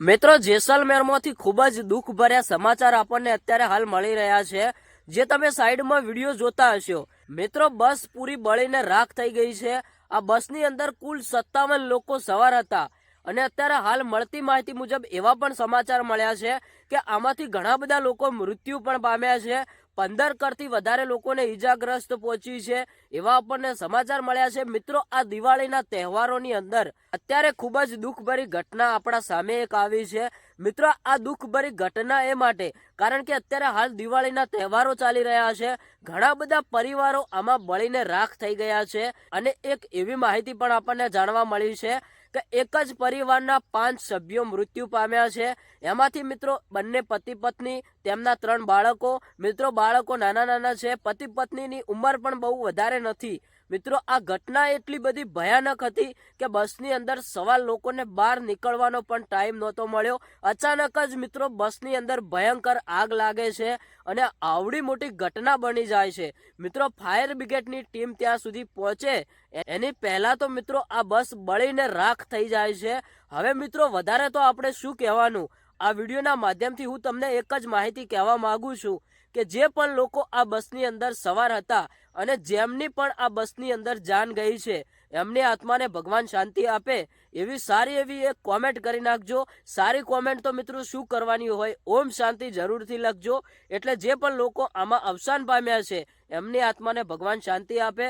મિત્રો, જેસલમેરમાંથી ખૂબ જ દુઃખ ભર્યા સમાચાર આપણને અત્યારે હાલ મળી રહ્યા છે, જે તમે સાઈડમાં વીડિયો જોતા હશો. મિત્રો, બસ પૂરી બળીને રાખ થઈ ગઈ છે. આ બસની અંદર કુલ સત્તાવન લોકો સવાર હતા. અને અત્યારે હાલ મળતી માહિતી મુજબ એવા પણ સમાચાર મળ્યા છે કે આમાંથી ઘણા બધા લોકો મૃત્યુ પણ પામ્યા છે. પંદર કરતી વધારે લોકોને ઈજાગ્રસ્ત પહોંચી છે એવા આપણને સમાચાર મળ્યા છે. મિત્રો, આ દિવાળીના તહેવારોની અંદર અત્યારે ખૂબ જ દુઃખભરી ઘટના આપણા સામે એક આવી છે. મિત્રો, આ દુઃખભરી ઘટના એ માટે કારણ કે અત્યારે હાલ દિવાળીના તહેવારો ચાલી રહ્યા છે. ઘણા બધા પરિવારો આમાં બળીને રાખ થઈ ગયા છે અને એક એવી માહિતી પણ આપણને જાણવા મળી છે કે એક જ પરિવારના પાંચ સભ્યો મૃત્યુ પામ્યા છે. એમાંથી મિત્રો બંને પતિ પત્ની, તેમના ત્રણ બાળકો. મિત્રો બાળકો નાના નાના છે. પતિ પત્નીની ઉંમર પણ બહુ વધારે નથી. મિત્રો, આ ઘટના એટલી બધી ભયાનક હતી કે બસની અંદર સવાર લોકોને બહાર નીકળવાનો પણ ટાઈમ નહોતો મળ્યો. અચાનક જ મિત્રો, બસની અંદર ભયંકર આગ લાગે છે અને આવડી મોટી ઘટના બની જાય છે. મિત્રો ફાયર બ્રિગેડની ટીમ ત્યાં સુધી પહોંચે. એની પહેલાં તો મિત્રો, આ બસ બળીને રાખ થઈ જાય છે. હવે મિત્રો, વધારે તો આપણે શું કહેવાનું? આ વિડીયોના માધ્યમથી હું તમને એક જ માહિતી કહેવા માગું છું. કે જે પણ લોકો આ બસની અંદર સવાર હતા અને જેમની પણ આ બસની અંદર જાન ગઈ છે, એમની આત્માને ભગવાન શાંતિ આપે, એવી સારી એવી એક કોમેન્ટ કરી નાખજો. સારી કોમેન્ટ તો મિત્રો શું કરવાની હોય, ઓમ શાંતિ જરૂરથી લખજો. એટલે જે પણ લોકો આમાં અવસાન પામ્યા છે, એમની આત્માને ભગવાન શાંતિ આપે.